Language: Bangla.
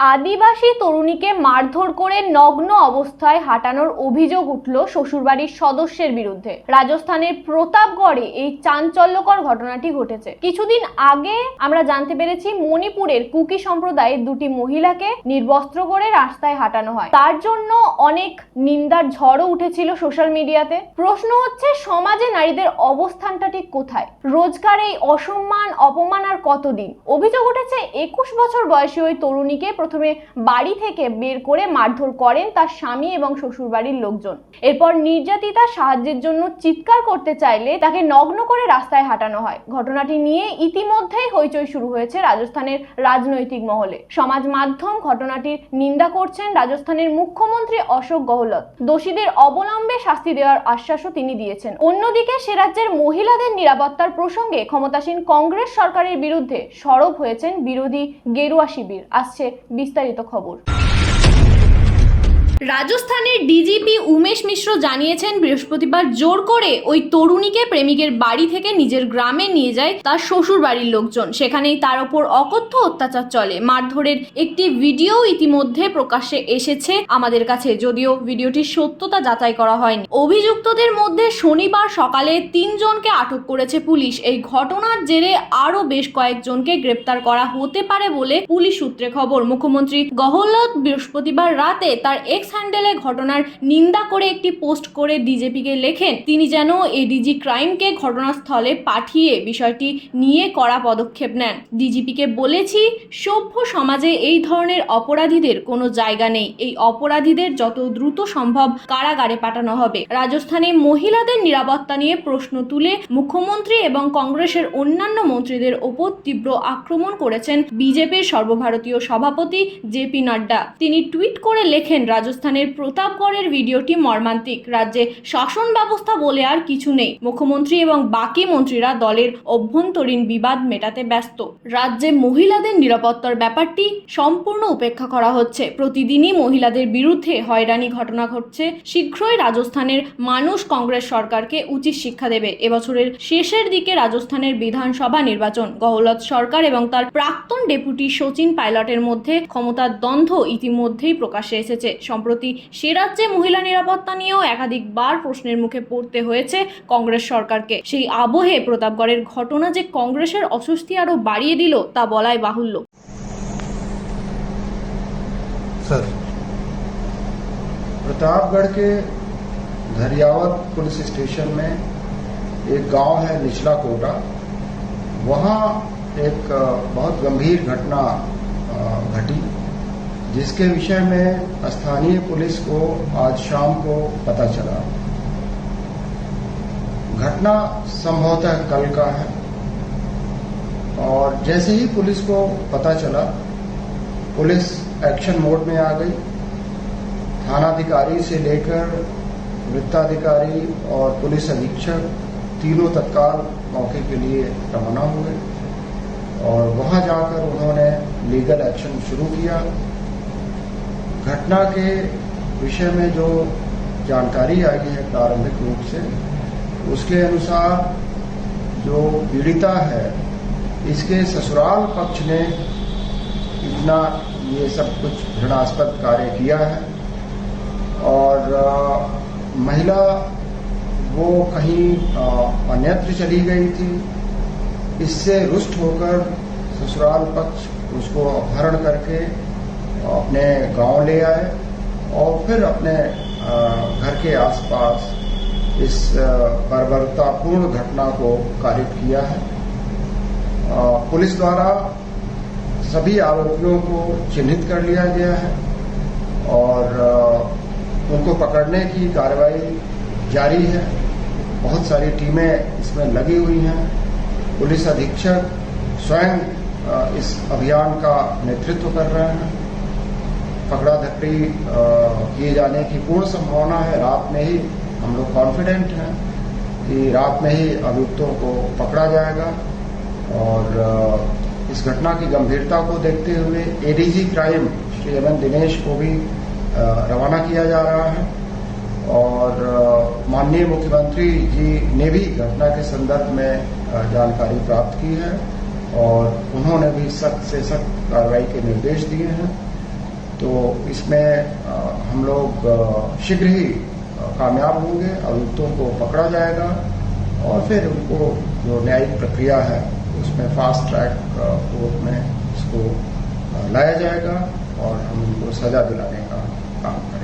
আদিবাসী তরুণীকে মারধর করে নগ্ন অবস্থায় হাঁটানোর অভিযোগ উঠল শ্বশুরবাড়ির সদস্যের বিরুদ্ধে। রাজস্থানের প্রতাপগড়ে এই চাঞ্চল্যকর ঘটনাটি ঘটেছে। কিছুদিন আগে আমরা জানতে পেরেছি মণিপুরের কুকি সম্প্রদায়ের দুটি মহিলাকে নির্বস্ত্র করে রাস্তায় হাঁটানো হয়। তার জন্য অনেক নিন্দার ঝড়ও উঠেছিল সোশ্যাল মিডিয়াতে। প্রশ্ন হচ্ছে, সমাজে নারীদের অবস্থানটা ঠিক কোথায়? রোজকার এই অসম্মান, অপমান আর কতদিন? অভিযোগ উঠেছে, একুশ বছর বয়সী ওই তরুণীকে প্রথমে বাড়ি থেকে বের করে মারধর করেন তার স্বামী এবং শ্বশুর বাড়ির লোকজন। এরপর নির্যাতিতা সাহায্যের জন্য চিৎকার করতে চাইলে তাকে নগ্ন করে রাস্তায় হাঁটানো হয়। ঘটনাটি নিয়ে ইতিমধ্যেই হইচই শুরু হয়েছে রাজস্থানের রাজনৈতিক মহলে। সমাজ মাধ্যম ঘটনাটির নিন্দা করছেন রাজস্থানের মুখ্যমন্ত্রী অশোক গহলত। দোষীদের অবলম্বে শাস্তি দেওয়ার আশ্বাসও তিনি দিয়েছেন। অন্যদিকে সে রাজ্যের মহিলাদের নিরাপত্তার প্রসঙ্গে ক্ষমতাসীন কংগ্রেস সরকারের বিরুদ্ধে সরব হয়েছেন বিরোধী গেরুয়া শিবির। আসছে বিস্তারিত খবর। রাজস্থানের ডিজিপি উমেশ মিশ্র জানিয়েছেন, বৃহস্পতিবার জোর করে ওই তরুণীকে প্রেমিকের বাড়ি থেকে নিজের গ্রামে নিয়ে যায় তার শ্বশুর বাড়ির লোকজন। সেখানেই তার ওপর অকথ্য অত্যাচার চলে। মারধরের একটি ভিডিও ইতিমধ্যে প্রকাশ্যে এসেছে আমাদের কাছে, যদিও ভিডিওটির সত্যতা যাচাই করা হয়নি। অভিযুক্তদের মধ্যে শনিবার সকালে তিনজনকে আটক করেছে পুলিশ। এই ঘটনার জেরে আরও বেশ কয়েকজনকে গ্রেপ্তার করা হতে পারে বলে পুলিশ সূত্রে খবর। মুখ্যমন্ত্রী গহলত বৃহস্পতিবার রাতে তার এক্স হ্যান্ডেলে ঘটনার নিন্দা করে একটি পোস্ট করে ডিজেপিকে লেখেন, তিনি যেন এডিজি ক্রাইমকে ঘটনাস্থলে পাঠিয়ে বিষয়টি নিয়ে কড়া পদক্ষেপ নেন। ডিজিপিকে বলেছি, সভ্য সমাজে এই ধরনের অপরাধীদের কোনো জায়গা নেই। এই অপরাধীদের যত দ্রুত সম্ভব কারাগারে পাঠানো হবে। রাজস্থানে মহিলাদের নিরাপত্তা নিয়ে প্রশ্ন তুলে মুখ্যমন্ত্রী এবং কংগ্রেসের অন্যান্য মন্ত্রীদের ওপর তীব্র আক্রমণ করেছেন বিজেপির সর্বভারতীয় সভাপতি জেপি নাড্ডা। তিনি টুইট করে লেখেন রাজস্থানের প্রতাপগড়ের ভিডিওটি মর্মান্তিক। রাজ্যে শাসন ব্যবস্থা বলে আর কিছু নেই। মুখ্যমন্ত্রী এবং বাকি মন্ত্রীরা দলের অভ্যন্তরীণ বিবাদ মেটাতে ব্যস্ত। রাজ্যে মহিলাদের নিরাপত্তার ব্যাপারটি সম্পূর্ণ উপেক্ষা করা হচ্ছে। প্রতিদিনই মহিলাদের বিরুদ্ধে হয়রানি ঘটনা ঘটছে। শীঘ্রই রাজস্থানের মানুষ কংগ্রেস সরকারকে উচিত শিক্ষা দেবে। এবছরের শেষের দিকে রাজস্থানের বিধানসভা নির্বাচন। গহলত সরকার এবং তার প্রাক্তন ডেপুটি সচিন পাইলটের মধ্যে ক্ষমতার দ্বন্দ্ব ইতিমধ্যেই প্রকাশ্যে এসেছে। সম্প্রতি সে রাজ্যে মহিলা নিরাপত্তা নিয়েও একাধিকবার প্রশ্নের মুখে পড়তে হয়েছে কংগ্রেস সরকারকে সেই আবহে প্রতাপগড়ের ঘটনা যে কংগ্রেসের অস্বস্তি আরও বাড়িয়ে দিল তা বলাই বাহুল্য सर प्रतापगढ़ के धरियावत पुलिस स्टेशन में एक गांव है निचला कोटा वहां एक अ, बहुत गंभीर घटना अ, घटी जिसके विषय में स्थानीय पुलिस को आज शाम को पता चला। घटना संभवतः कल का है। और जैसे ही पुलिस को पता चला, पुलिस एक्शन मोड में आ गई। थानाधिकारी से लेकर वृत्ताधिकारी और पुलिस अधीक्षक तीनों तत्काल मौके के लिए रवाना हुए और वहाँ जाकर उन्होंने लीगल एक्शन शुरू किया। घटना के विषय में जो जानकारी आई है प्रारंभिक रूप से उसके अनुसार जो पीड़िता है इसके ससुराल पक्ष ने इतना ये सब कुछ घृणास्पद कार्य किया है और अ, महिला वो कहीं अन्यत्र चली गई थी इससे रुष्ट होकर ससुराल पक्ष उसको अपहरण करके अपने गाँव ले आए और फिर अपने घर के आसपास इस बर्बरतापूर्ण घटना को कारित किया है। पुलिस द्वारा सभी आरोपियों को चिन्हित कर लिया गया है और उनको पकड़ने की कार्रवाई जारी है। बहुत सारी टीमें इसमें लगी हुई हैं। पुलिस अधीक्षक स्वयं इस अभियान का नेतृत्व कर रहे हैं। पकड़ा धपड़ी अ, किए जाने की पूर्ण संभावना है। रात में ही हम लोग कॉन्फिडेंट हैं कि रात में ही अभियुक्तों को पकड़ा जाएगा और इस घटना की गंभीरता को देखते हुए ADG crime Shri M N Dinesh को भी रवाना किया जा रहा है और माननीय मुख्यमंत्री जी ने भी घटना के संदर्भ में जानकारी प्राप्त की है और उन्होंने भी सख्त से सख्त कार्रवाई के निर्देश दिए हैं। तो इसमें हम लोग शीघ्र ही कामयाब होंगे अभियुक्तों को पकड़ा जाएगा और फिर उनको जो न्यायिक प्रक्रिया है, उसमें फास्ट ट्रैक कोर्ट में उसको लाया जाएगा और हम उनको सजा दिलाने का काम करेंगे।